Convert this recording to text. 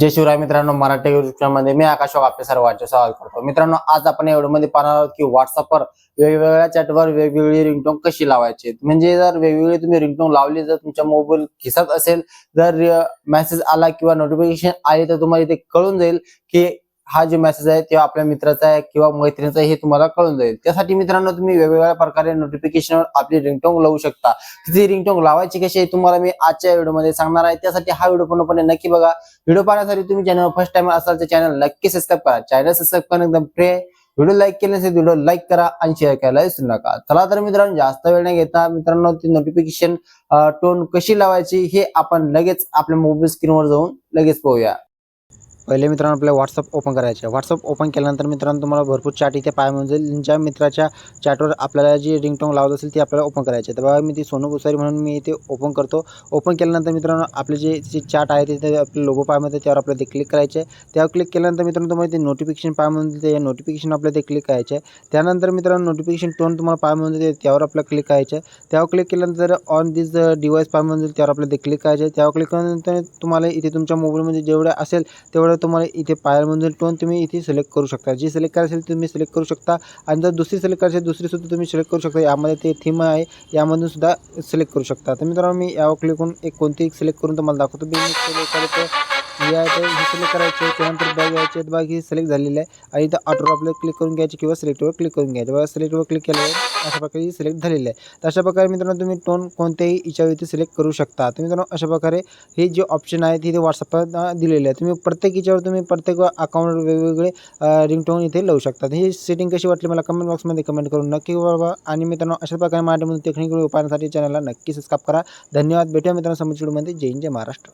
जय शिवराय मित्रांनो मराठी मध्ये मी आकाश आपल्या आपले सर्वांचे स्वागत करतो. मित्रांनो आज आपण एवढ्यामध्ये मध्ये पाहणार आहोत की व्हॉट्सअपवर वेगवेगळ्या चॅटवर वेगवेगळी रिंगटोन कशी लावायची. म्हणजे जर वेगवेगळी तुम्ही रिंगटोन लावली जर तुमच्या मोबाईल खिसत असेल जर मेसेज आला किंवा नोटिफिकेशन आली तर तुम्हाला इथे कळून जाईल की हा जो मेसेज आहे तेव्हा आपल्या मित्राचा आहे किंवा मैत्रिणीचा हे तुम्हाला कळून जाईल. त्यासाठी मित्रांनो तुम्ही वेगवेगळ्या प्रकारे नोटिफिकेशनवर आपली रिंगटोंग लावू शकता. तिथे रिंगटोंग लावायची कशी आहे तुम्हाला मी आजच्या व्हिडिओमध्ये सांगणार आहे. त्यासाठी हा व्हिडिओ पूर्णपणे नक्की बघा. व्हिडिओ पाहण्यासाठी तुम्ही चॅनल फर्स्ट टाइम असाल तर चॅनल नक्की सबस्क्राईब करा. चॅनल सबस्क्राईब करणं एकदम फ्री आहे. व्हिडिओ लाईक केले नसेल व्हिडिओ लाईक करा आणि शेअर करायला विसरू नका. चला तर मित्रांनो जास्त वेळ नाही घेता मित्रांनो ती नोटिफिकेशन टोन कशी लावायची हे आपण लगेच आपल्या मोबाईल स्क्रीनवर जाऊन लगेच पाहूया. पहिले मित्रांनो आपल्याला व्हॉट्सअप ओपन करायचे व्हॉट्सअप ओपन केल्यानंतर मित्रांनो तुम्हाला भरपूर चॅट इथे पाहायला मिळून जाईल. ज्या मित्राच्या चॅटवर आपल्याला जी रिंगटोंग लावत असेल ती आपल्याला ओपन करायची तर बघा मी ती सोनू भुसारी म्हणून मी इथे ओपन करतो. ओपन केल्यानंतर मित्रांनो आपले जे जे चॅट आहे तिथे आपले लोगो पाहायला मिळते. त्यावर आपल्याला ते क्लिक करायचे त्यावर क्लिक केल्यानंतर मित्रांनो तुम्हाला ते नोटिफिकेशन पाहायला मिळून जाईल. ते नोटिफिकेशन आपल्याला ते क्लिक करायचे त्यानंतर मित्रांनो नोटिफिकेशन टोन तुम्हाला पाहायला मिळून जाते त्यावर आपल्याला क्लिक करायचे त्यावर क्लिक केल्यानंतर ऑन दिस डिवाइस पाहायला मिळून जाईल. त्यावर आपल्याला ते क्लिक करायचे त्यावर क्लिक केल्यानंतर तुम्हाला इथे तुमच्या मोबाईलमध्ये जेवढं असेल तेवढं तुम्हाला इथे पाहायला टोन तुम्ही इथे सिलेक्ट करू शकता. जी सिलेक्ट करायची असेल तुम्ही सिलेक्ट करू शकता. आणि जर दुसरी सिलेक्ट करायची दुसरीसुद्धा दुसरी सुद्धा तुम्ही सिलेक्ट करू शकता. यामध्ये ते थीम आहे. यामधून सुद्धा सिलेक्ट करू शकता. तर मित्रांनो मी यावर क्लिक करून एक कोणती सिलेक्ट करून तुम्हाला दाखवतो. मी सिलेक्ट करतो हे आहे हे सिलेक्ट करायचे त्यानंतर बॅग यायचे बॅग ही सिलेक्ट झालेली आहे. आणि इथं ऑटोवर आपल्याला क्लिक करून घ्यायची किंवा सिलेक्टवर क्लिक करून घ्यायचं. बघा सिलेक्टवर क्लिक केल्यावर अशा प्रकारे ही सिलेक्ट झालेली आहे. तर अशा प्रकारे मित्रांनो तुम्ही टोन कोणत्याही याच्यावरती सिलेक्ट करू शकता. तर मित्रांनो अशा प्रकारे हे जे ऑप्शन आहे ते व्हॉट्सअपला दिलेले आहे. तुम्ही प्रत्येक याच्यावर तुम्ही प्रत्येक अकाउंटवर वेगवेगळे रिंगटोन इथे लावू शकता. ही सेटिंग कशी वाटली मला कमेंट बॉक्समध्ये कमेंट करून नक्की बाबा आणि मित्रांनो अशा प्रकारे मराठीमध्ये टेक्निकल उपायांसाठी चॅनलला नक्की सबस्क्राईब करा. धन्यवाद. भेटूया मित्रांनो समोरच्या व्हिडिओमध्ये जय हिंद जय महाराष्ट्र.